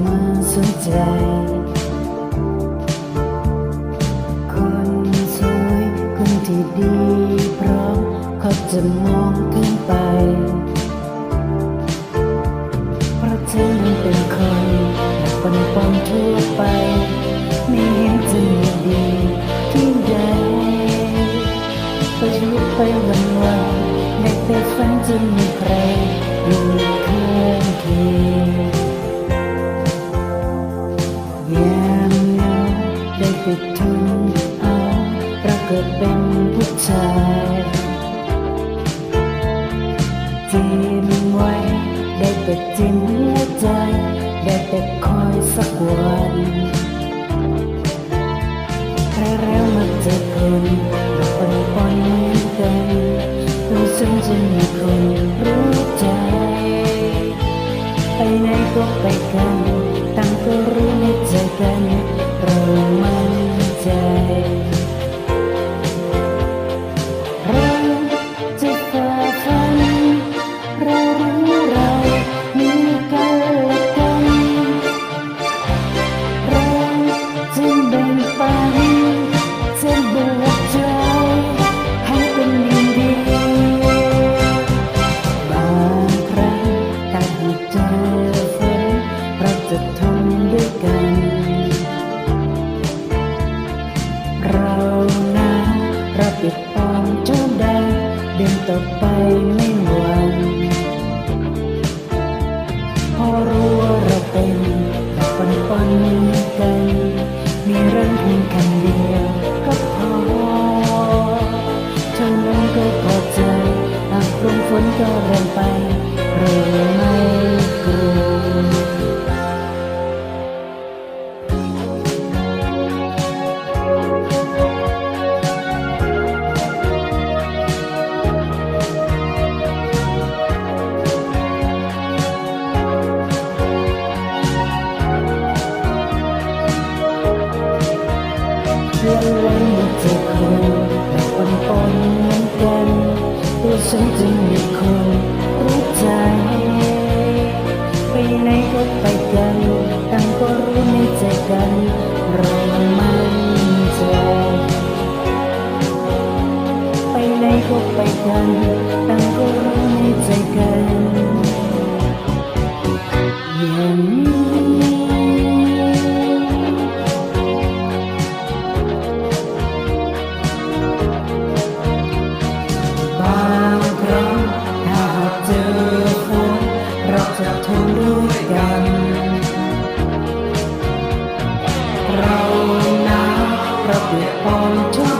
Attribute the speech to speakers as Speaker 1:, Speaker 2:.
Speaker 1: มาสนใจ คนสวยคนที่ดีพร้อมเขาจะมองขึ้นไป เพราะเธอนั้นเป็นคนแบบปนปนทั่วไป ไม่เห็นจะมีดีที่ใดก็ชีวิตไปวันวันไม่เคยฝันจะมีใครอยู่เคียงเคียง ได้ติดทุนเอาเราเกิดเป็นผู้ชายจิ้มไว้ ได้แต่จิ้มหัวใจ ได้แต่คอยสักวันใครแล้วมาเจอคนเราปนปนเหมือนกันตัวฉันจะมี นต่อไปไม่หวั่นเพราะรู้ว่าเราเป็นแต่ปนปนๆเหมือนกัน มีเรื่องเพียงคำเดียวก็พอเท่านั้นก็พอใจหากลมฝนก็เรงไปเราไม่ก เพื่อนไว้มีเธอคนแต่ปนปนเหมือนกันตัวฉันจึงมีคนรู้ใจ ไปไหนก็ไปกันต่างก็รู้ในใจกันเรามั่นใจไปไหนก็ไปกันต่างก็รู้ในใจกันอย่างนี้ ห